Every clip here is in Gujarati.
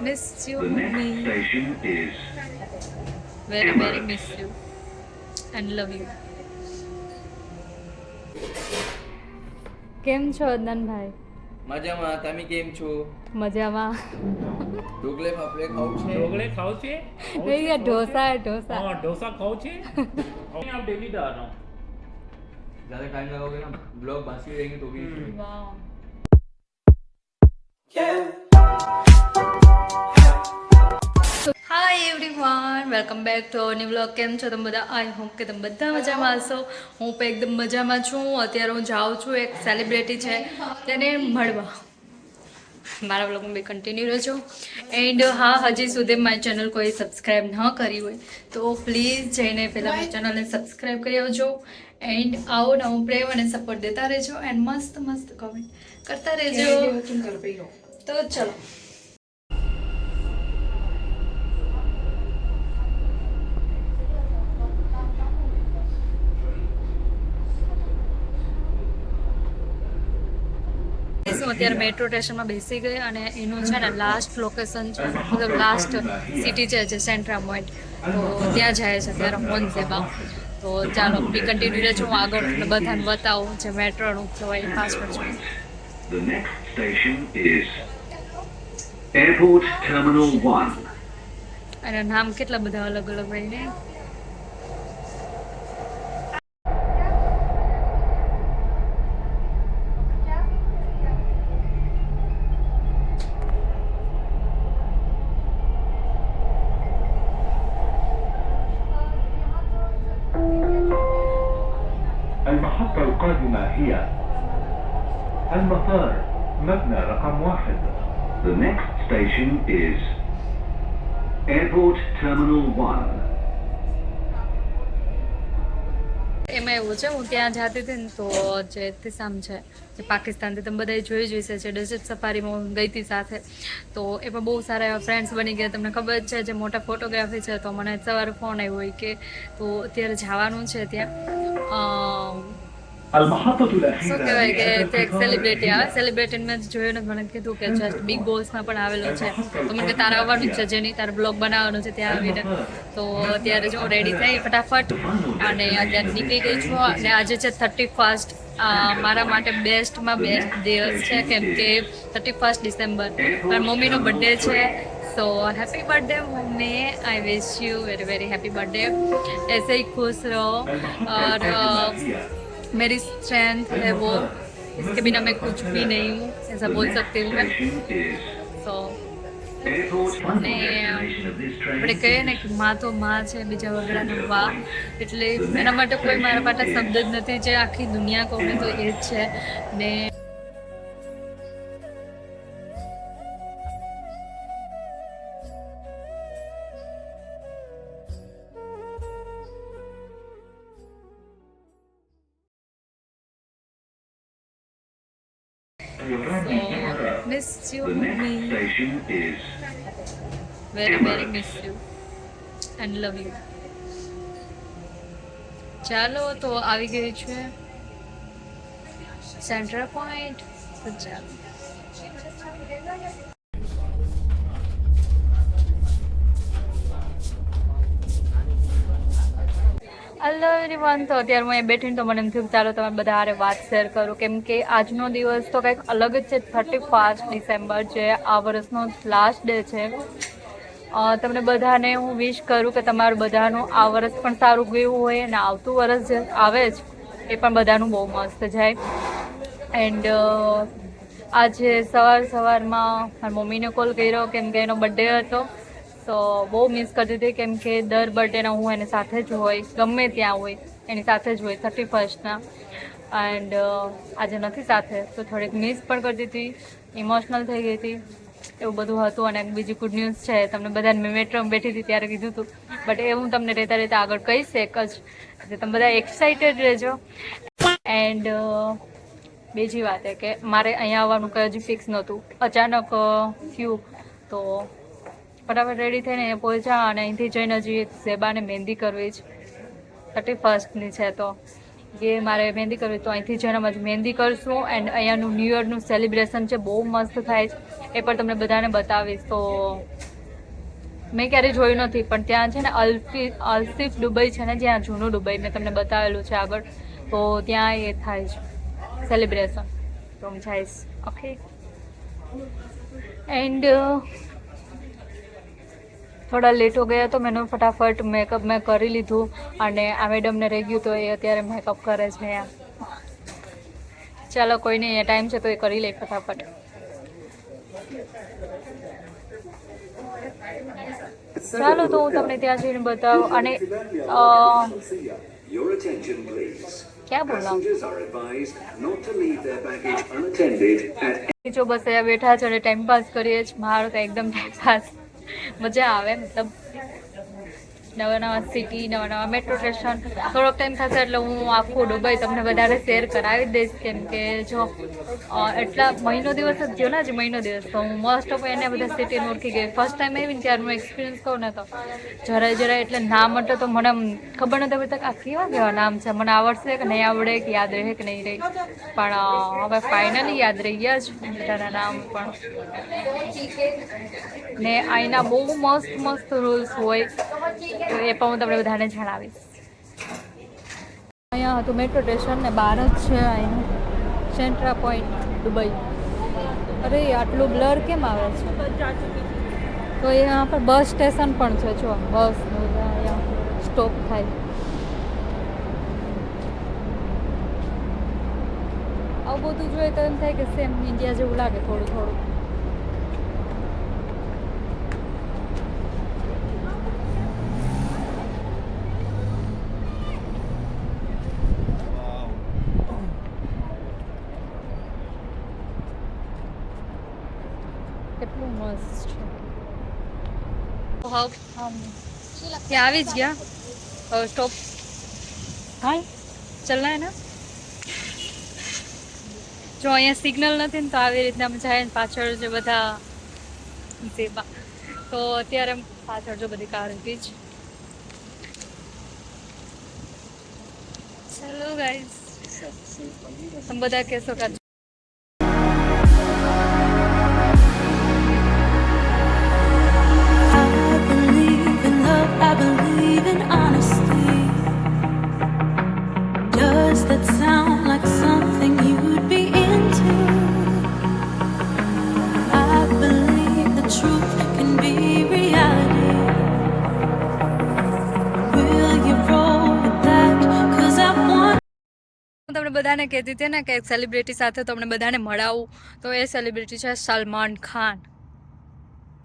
મિસ યુ The next મી station is very very miss you and love you કેમ છો અદનભાઈ મજામાં તમે કેમ છો મજામાં ઢોકલે ફાફડે ખાવું છે ઢોકળે ખાવ છે એ કે ઢોસા ઢોસા हाँ डोसा खाओ छे आप डेली दा रहा ज़्यादा टाइम लगाओगे ना ब्लॉग बासी रहेंगे तो भी વાવ welcome back to Avni vlog કેમ છો તમે બધા? આઈ હોપ કે તમે બધા મજામાં હશો. હું પણ એકદમ મજામાં છું. અત્યારે હું જાઉં છું એક સેલિબ્રિટી છે. તેને મળવા. મારા વ્લોગમાં બે કન્ટિન્યુ રહેજો. એન્ડ હા હજી સુધી મારી ચેનલ કોઈ સબસ્ક્રાઈબ ન કરી હોય તો પ્લીઝ જઈને પહેલાં મારી ચેનલને સબસ્ક્રાઈબ કરી આવજો. એન્ડ આવો નવો પ્રેમ અને સપોર્ટ દેતા રહેજો. એન્ડ મસ્ત મસ્ત કોમેન્ટ કરતા રહેજો. તો ચલો શું અત્યારે મેટ્રો સ્ટેશનમાં બેસી ગઈ અને એનું છે ને લાસ્ટ લોકેશન છે. મતલબ લાસ્ટ સિટી છે જે સેન્ટ્રા પોઈન્ટ તો ત્યાં જાય છે અત્યારે મોન સેવા તો ચાલો બી કન્ટિન્યુ રહેજો. હું આગળ તમને બધાને બતાવું જે મેટ્રોનું કહેવાય પાસવર્ડ છે. The next station is Airport Terminal 1. અને નામ કેટલા બધા અલગ અલગ હોય ને? المحطة القادمة هي المطار مبنى رقم واحد The next station is Airport Terminal 1. એમાં એવું છે હું ત્યાં જતી હતી ને તો જે તિસામ છે જે પાકિસ્તાનથી તમે બધાએ જોઈ જ હશે છે ડેઝર્ટ સફારીમાં હું ગઈ હતી સાથે તો એમાં બહુ સારા એવા ફ્રેન્ડ્સ બની ગયા તમને ખબર જ છે જે મોટા ફોટોગ્રાફી છે તો મને સવારે ફોન આવ્યો હોય કે તો અત્યારે જવાનું છે ત્યાં અમ, المحطة Um, શું કહેવાય કે સેલિબ્રિટી આવે? સેલિબ્રિટી મેં જોયું મને કીધું કે જસ્ટ બિગ બોસમાં પણ આવેલો છે. તો મને તારા આવવાનું છે જેની તારે બ્લોગ બનાવવાનો છે ત્યાં આવીને તો અત્યારે જો રેડી થઈ ફટાફટ અને અત્યારે નીકળી ગઈ છું અને આજે છે થર્ટી ફર્સ્ટ મારા માટે બેસ્ટમાં બેસ્ટ દિવસ છે કેમ કે થર્ટી ફર્સ્ટ ડિસેમ્બર મારા મમ્મીનો બર્થડે છે. So happy birthday mummy I wish you very very happy birthday ऐसे ही खुश रहो और अ, मेरी स्ट्रेंथ है वो इसके बिना मैं कुछ भी नहीं हूँ ऐसा बोल सकती हूँ मैं Station is तो Airport. One ને destination of this train આપણે કહીએ ને કે માં તો માં છે બીજા વગડાનું વા એટલે એના માટે કોઈ મારા માટે શબ્દ જ નથી જે આખી દુનિયા કહું ને તો એ જ છે ને મિસ you, The next મી station is very very miss you and love you ચાલો તો આવી ગઈ છે. સેન્ટ્રલ પોઈન્ટ તો ચાલો. હેલો એવરીવન તો અત્યારે હું એ બેઠીને તો મને એમ થયું ચાલો તમે બધા હારે વાત શેર કરું. કેમ કે આજનો દિવસ તો કંઈક અલગ જ છે. થર્ટી ફાસ્ટ ડિસેમ્બર જે આ વર્ષનો લાસ્ટ ડે છે. તમને બધાને હું વિશ કરું કે તમારું બધાનું આ વર્ષ પણ સારું ગયું હોય અને આવતું વર્ષ જે આવે જ, એ પણ બધાનું બહુ મસ્ત જાય. એન્ડ આજે સવાર સવારમાં મારી મમ્મીને કોલ કર્યો કેમ કે એનો બર્થડે હતો. તો બહુ મિસ કરતી હતી કેમ કે દર બર્થડેના હું એની સાથે જ હોય, ગમે ત્યાં હોય, એની સાથે જ હોય થર્ટી ફર્સ્ટના એન્ડ આજે નથી સાથે, તો થોડીક મિસ પણ કરતી હતી ઇમોશનલ થઈ ગઈ હતી, એવું બધું હતું. અને બીજી ગુડ ન્યૂઝ છે, તમને બધાને મેં મેટ્રોમાં બેઠી હતી ત્યારે કીધું હતું. બટ એ હું તમને રહેતા રહેતા આગળ કહીશ એક જ એટલે તમે બધા એક્સાઇટેડ રહેજો. એન્ડ બીજી વાત એ કે મારે અહીંયા આવવાનું કંઈ હજી ફિક્સ નહોતું. અચાનક થયું, તો ફટાફટ રેડી થઈને અહીંયા પહોંચ્યા અને અહીંથી જઈને હજી સેબાને મહેંદી કરવી જ થર્ટી ફર્સ્ટની છે તો. એ મારે મહેંદી કરવી તો અહીંથી જઈને અમે મહેંદી કરશું એન્ડ અહીંયાનું ન્યૂ યરનું સેલિબ્રેશન છે, બહુ મસ્ત થાય છે. એ પણ તમને બધાને બતાવીશ. તો મેં ક્યારેય જોયું નથી, પણ ત્યાં છે ને અલ્ફી, અલ્સિફ દુબઈ છે ને, જ્યાં જૂનું દુબઈ મેં તમને બતાવેલું છે આગળ, તો ત્યાં એ થાય છે સેલિબ્રેશન તો હું જઈશ. ઓકે એન્ડ થોડા લેટ હો ગયા તો મેં ફટાફટ મેકઅપ મેં કરી લીધું અને આ મેડમને રહી ગયું તો એ અત્યારે મેકઅપ કરે છે ચાલો કોઈ નહીં એ ટાઈમ છે તો એ કરી લે ફટાફટ. ચાલો તો હું તમને ત્યાં જઈને બતાવું અને. ક્યાં બોલાવું જો બસ અહીંયા બેઠા છે અને ટાઈમ પાસ કરીએ છીએ મારો તો એકદમ ટાઈમ પાસ મજા આવે મતલબ નવા નવા સિટી નવા નવા મેટ્રો સ્ટેશન થોડોક ટાઈમ થશે એટલે હું આખું દુબઈ તમને વધારે શેર કરાવી દઈશ, કેમ કે જો એટલા મહિનો દિવસ જ થયો ને જ મહિનો દિવસ, તો હું મોસ્ટ ઓફ એને બધા સિટીને ઓળખી ગઈ. ફર્સ્ટ ટાઈમ આવીને ત્યારે હું એક્સપિરિયન્સ કહું ને તો. જરાય જરાય એટલે નામ હતો તો મને ખબર હવે તક આ કેવા કેવા નામ છે? મને આવડશે કે નહીં આવડે, કે યાદ રહે કે નહીં રહે? પણ હવે ફાઇનલી યાદ રહી ગયા જ બધાના નામ પણ. ને અહીંના બહુ મસ્ત મસ્ત રૂલ્સ હોય. તો એ પણ હું તમને બધાને જણાવીશ. અહીંયા હતું મેટ્રો સ્ટેશન ને બહાર જ છે અહીંનું સેન્ટ્રા પોઈન્ટ દુબઈ અરે, આટલું બ્લર કેમ આવે છે? તો અહીંયા પર બસ સ્ટેશન પણ છે, જો. બસ અહીંયા સ્ટોપ થાય. આવું બધું જોઈએ તો એમ થાય કે સેમ ઇન્ડિયા જેવું લાગે થોડું થોડું કેટલું મસ્ત છે હવે આમ ત્યાં આવી જ ગયા હવે સ્ટોપ હા ચલના હે ના જો અહીંયા સિગ્નલ નથી ને તો આવી રીતના અમે જાય ને પાછળ જે બધા સેવા તો અત્યારે પાછળ જો બધી કાર હતી જ ચલો ગાઈઝ તમે બધા કહેશો કે બધાને કહેતી હતી ને કે સેલિબ્રિટી સાથે તમને બધાને મળાવું. તો એ સેલિબ્રિટી છે સલમાન ખાન.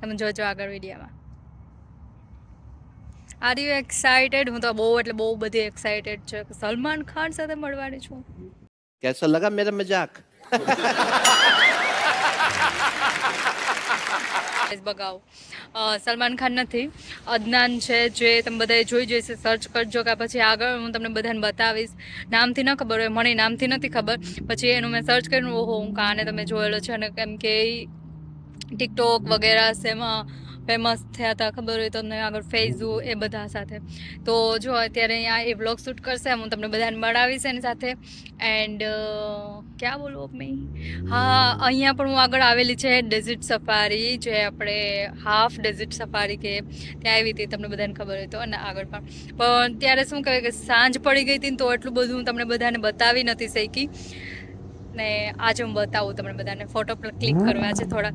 તમે જોજો આગળ વિડીયામાં. આર યુ એક્સાઇટેડ હું તો બહુ, એટલે બહુ બધી એક્સાઇટેડ છે કે સલમાન ખાન સાથે મળવાની છું. કેસો લગા મેરા મજાક? બગાવો. સલમાન ખાન નથી. અદનાન છે જે તમે બધાએ જોઈ જોઈશે સર્ચ કરજો કે પછી આગળ હું તમને બધાને બતાવીશ. નામથી ન ખબર હોય, મને નામથી નથી ખબર. પછી એનું મેં સર્ચ કર્યું ઓહો, હું કાને તમે જોયેલો છે? અને કેમ કે ટિકટોક વગેરે એમાં ફેમસ થયા હતા ખબર હોય તમને આગળ ફેસબુક એ બધા સાથે. તો જો અત્યારે અહીંયા એ વ્લોગ શૂટ કરશે હું તમને બધાને મળાવીશ એની સાથે. એન્ડ ક્યાં બોલું મેં હા અહીંયા પણ હું આગળ આવેલી છે ડેઝિટ સફારી જે આપણે હાફ ડેઝિટ સફારી કે ત્યાં આવી હતી તમને બધાને ખબર હોય તો અને આગળ પણ. પણ ત્યારે શું કહેવાય કે સાંજ પડી ગઈ હતી ને તો એટલું બધું હું તમને બધાને બતાવી નથી શકી. ને આજે હું બતાવું તમને બધાને ફોટો પણ ક્લિક કરવા છે થોડા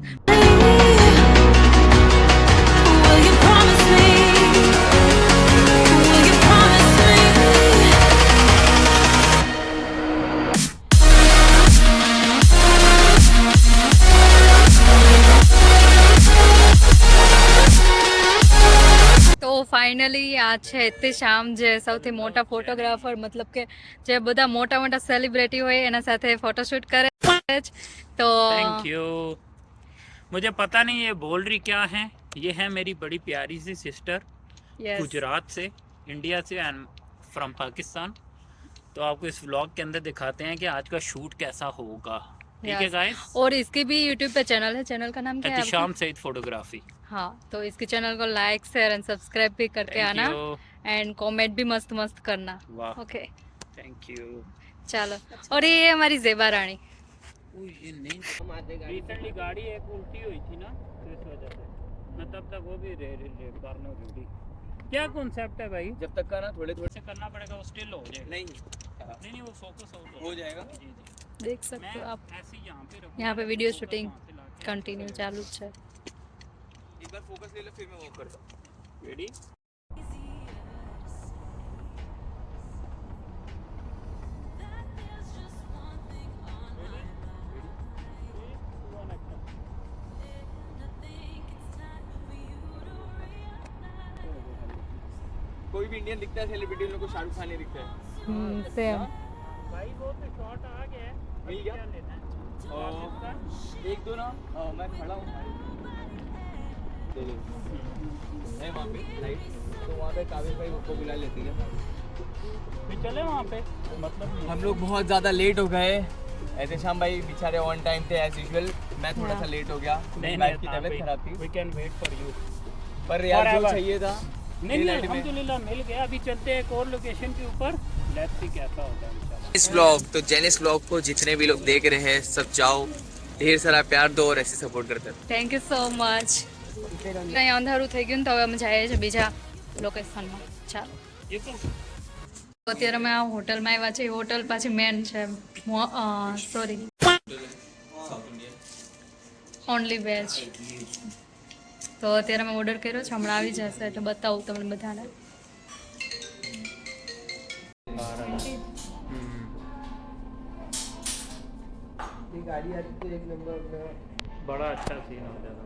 આ છે તે શામ જે સૌથી મોટા ફોટોગ્રાફર મતલબ કે જે બધા મોટા મોટા સેલિબ્રિટી હોય એના સાથે ફોટોશૂટ કરે છે જ. તો थैंक यू मुझे पता नहीं ये बोल रही क्या है ये है मेरी बड़ी प्यारी सी सिस्टर yes. गुजरात से इंडिया से एंड फ्रॉम पाकिस्तान तो आपको इस व्लॉग के अंदर दिखाते हैं कि आज का शूट कैसा होगा ठीक है Yes. गाइस और इसकी भी यूट्यूब पे चैनल है चैनल का नाम क्या है आपका? एहतिशाम सईद फोटोग्राफी हाँ तो इसके चैनल को लाइक शेयर एंड सब्सक्राइब भी करके आना एंड कमेंट भी मस्त मस्त करना ओके थैंक यू चलो और ये हमारी जेबा रानी। रिसेंटली गाड़ी एक उल्टी हुई थी ना तो इस वजह से। मैं तब तक वो भी रे रे रे करने जुड़ी क्या कॉन्सेप्ट है भाई? जब तक करना थोड़े थोड़े से करना पड़ेगा वो स्टिल हो जाएगा। नहीं। नहीं नहीं वो फोकस हो हो जाएगा। देख सकते हो आप। ऐसे यहाँ पे रखो यहाँ पे वीडियो शूटिंग कंटिन्यू चालू है। एक बार फोकस ले लो फिर मैं करता हूँ। रेडी कोई भी इंडियन दिखता है सेलिब्रिटी उन लोग को शाहरुख खान ही दिखता है। हम्म, हाँ, सेम अच्छा। भाई वो तो शॉट आ गया मिल गया? और एक दो ना मैं खड़ा हूँ। वहाँ पे लाइट तो वहाँ पे काबिल भाई बुला लेती है फिर चले वहाँ पे मतलब हम लोग बहुत ज़्यादा लेट हो गए। ऐसे शाम भाई बेचारे ऑन टाइम थे एज यूजुअल मैं थोड़ा सा हाँ। लेट हो गया। की हाँ, तबीयत खराब थी। We can wait for you पर यार जो चाहिए था नहीं नहीं मिल गया। अभी चलते हैं एक और लोकेशन के ऊपर। लेट्स सी कैसा होता है इस ब्लॉग तो जेनिस ब्लॉग को जितने भी लोग देख रहे हैं सब जाओ। ढेर सारा प्यार दो और ऐसे सपोर्ट करते थैंक यू सो मच અહીં અંધારું થઈ ગયું ને તો હવે અમે જઈએ છીએ બીજા લોકેશનમાં ચાલો. અત્યારે અમે આ હોટલમાં આવ્યા છે એ હોટલ પાછી મેન છે. સોરી ઓનલી વેજ તો અત્યારે મેં ઓર્ડર કર્યો છે. હમણાં આવી જશે એટલે બતાવું તમને બધાને. बड़ा अच्छा सीन हो जाता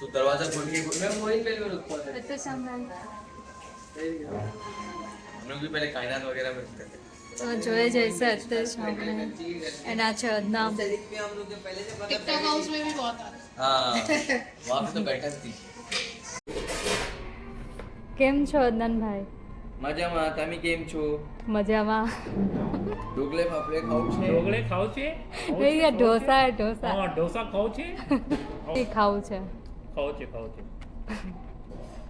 तो दरवाजा खोल के मैं वही पहले रुकता है हम लोग भी पहले कायनात वगैरह में रुकते थे તો જોઈ જઈશે અત્યારે સામે એના છે અદનામ हाँ वहाँ पे तो बैठा थी કેમ છો અદનાનભાઈ મજામાં તમે કેમ છો મજામાં ઢોકલે ફાફડે ખાવું છે ઢોકળે ખાવ છે એ ઢોસા ઢોસા હા ઢોસા ખાવ છે એ ખાવું છે ખાવ છે ખાવ છે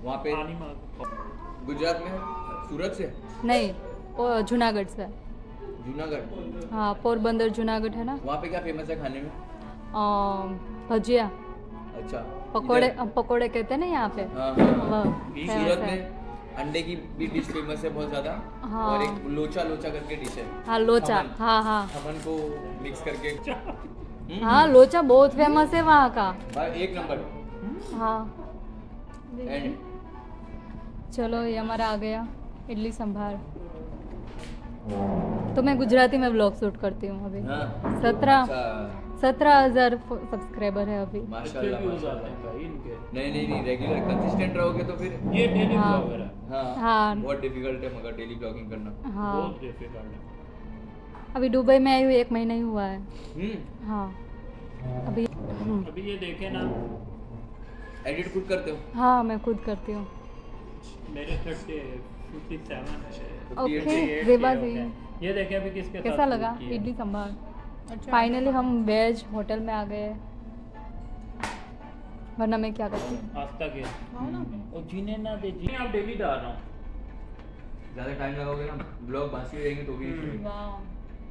वहाँ पे પાણીમાં ખાવ. गुजरात में सूरत से नहीं वो जूनागढ़ से जूनागढ़ हाँ पोरबंदर जूनागढ़ है ना वहाँ पे क्या फेमस है खाने में अम, भजिया अच्छा पकोड़े इधर? पकोड़े कहते हैं ना यहाँ पे हाँ हाँ, हाँ वह सूरत फेमस है में अंडे की भी डिश फ़ेमस है बहुत ज़्यादा। हाँ। और एक लोचा लोचा करके डिश है। हाँ लोचा। हाँ हाँ। खमन को मिक्स करके। हम्म, हाँ लोचा बहुत फ़ेमस है वहाँ का। एक नंबर। हाँ। एंड चलो ये हमारा आ गया। इडली संभार। तो मैं गुजराती में ब्लॉग शूट करती हूँ अभी। हाँ। सत्रह। अच्छा। सत्रह हज़ार सब्सक्राइबर है अभी। माशाल्लाह माशाल्लाह। हैं भाई इनके। नहीं नहीं नहीं रेगुलर कंसिस्टेंट रहोगे तो फिर ये डेली हाँ। ब्लॉगर है। हाँ हाँ। बहुत डिफ़िकल्ट है मगर डेली ब्लॉगिंग करना। हाँ। बहुत डिफ़िकल्ट है। अभी दुबई में आई हुई एक महीना ही हुआ है। हम्म। हाँ। अभी हम्म, अभी ये देखे ना। एडिट खुद करते हो? हाँ मैं खुद करती हूँ। मेरे thirty fifty seven okay Reba ji. ये देखे अभी किसके कैसा लगा। इडली संभार। फाइनली हम वेज होटल में आ गए वरना मैं क्या करती आस्था के और जीने ना दे जी आप डेली डाल रहा हूँ ज़्यादा टाइम लगाओगे ना ब्लॉग बासी रहेंगे तो भी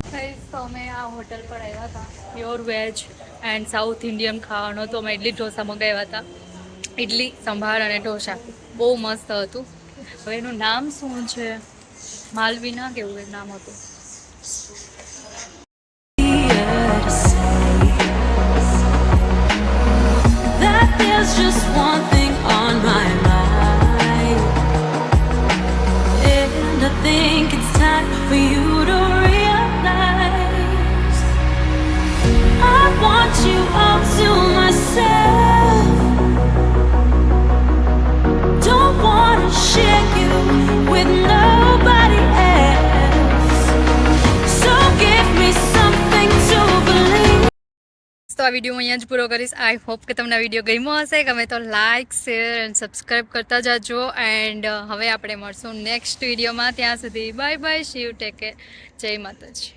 ગાઈસ તો અમે આ હોટલ પર આવ્યા હતા pure veg and South Indian ખાવાનો તો અમે ઇડલી ઢોસા મંગાવ્યા હતા ઇડલી સંભાર અને ઢોસા બહુ મસ્ત હતું હવે એનું નામ શું છે માલવીના કેવું એક નામ હતું You all to myself. તો આ વીડિયો હું અહીંયા જ પૂરો કરીશ. આઈ હોપ કે તમને વીડિયો ગમ્યો હશે. ગમે તો લાઇક શેર એન્ડ સબસ્ક્રાઈબ કરતા જાજો. એન્ડ હવે આપણે મળશું નેક્સ્ટ વિડીયોમાં. ત્યાં સુધી બાય બાય શિવ ટેક જય માતાજી.